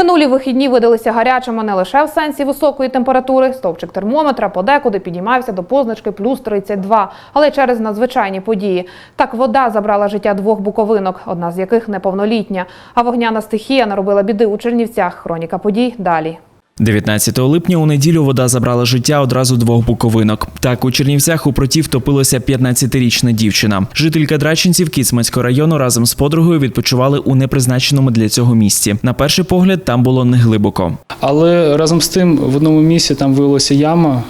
Минулі вихідні видалися гарячими не лише в сенсі високої температури. Стовпчик термометра подекуди підіймався до позначки плюс 32, але через надзвичайні події. Так вода забрала життя двох буковинок, одна з яких неповнолітня. А вогняна стихія наробила біди у Чернівцях. Хроніка подій далі. 19 липня у неділю вода забрала життя одразу двох буковинок. Так у Чернівцях у проті втопилася 15-річна дівчина. Жителька Драченців Кіцманського району разом з подругою відпочивали у непризначеному для цього місці. На перший погляд там було неглибоко. Але разом з тим в одному місці там виявилася яма.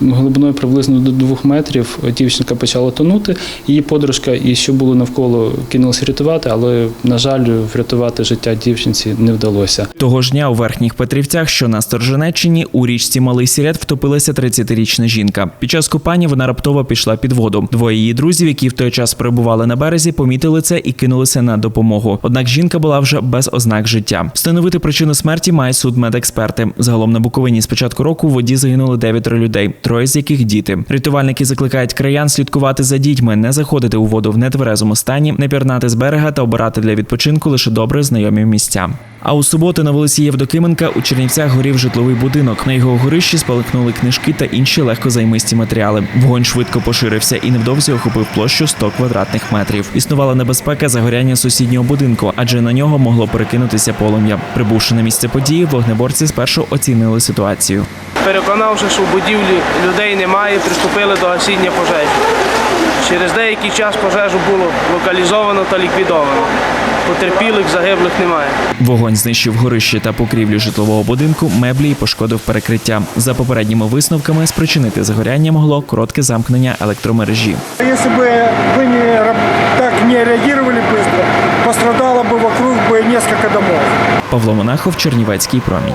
Глибиною приблизно до двох метрів дівчинка почала тонути. Її подружка і що було навколо кинулася рятувати, але на жаль, врятувати життя дівчинці не вдалося. Того ж дня у верхніх Петрівцях, що на Сторженеччині, у річці Малий Сірят втопилася 30-річна жінка. Під час купання вона раптово пішла під воду. Двоє її друзів, які в той час перебували на березі, помітили це і кинулися на допомогу. Однак жінка була вже без ознак життя. Встановити причину смерті має судмедексперти. Загалом на Буковині з початку року в воді загинули дев'ятеро людей, троє з яких діти. Рятувальники закликають краян слідкувати за дітьми, не заходити у воду в нетверезому стані, не пірнати з берега та обирати для відпочинку лише добре знайомі місця. А у суботу на вулиці Євдокименка у Чернівцях горів житловий будинок. На його горищі спалахнули книжки та інші легкозаймисті матеріали. Вогонь швидко поширився і невдовзі охопив площу 100 квадратних метрів. Існувала небезпека загоряння сусіднього будинку, адже на нього могло перекинутися полум'я. Прибувши на місце події, вогнеборці спершу оцінили ситуацію. Переконавши, що в будівлі людей немає, приступили до гасіння пожежі. Через деякий час пожежу було локалізовано та ліквідовано Потерпілих, загиблих немає. Вогонь знищив горище та покрівлю житлового будинку, меблі і пошкодив перекриття. За попередніми висновками, спричинити загоряння могло коротке замкнення електромережі. Если бы вы не, раб- так не реагировали быстро, пострадало бы вокруг бы несколько домов. Павло Монахов, Чернівецький промінь.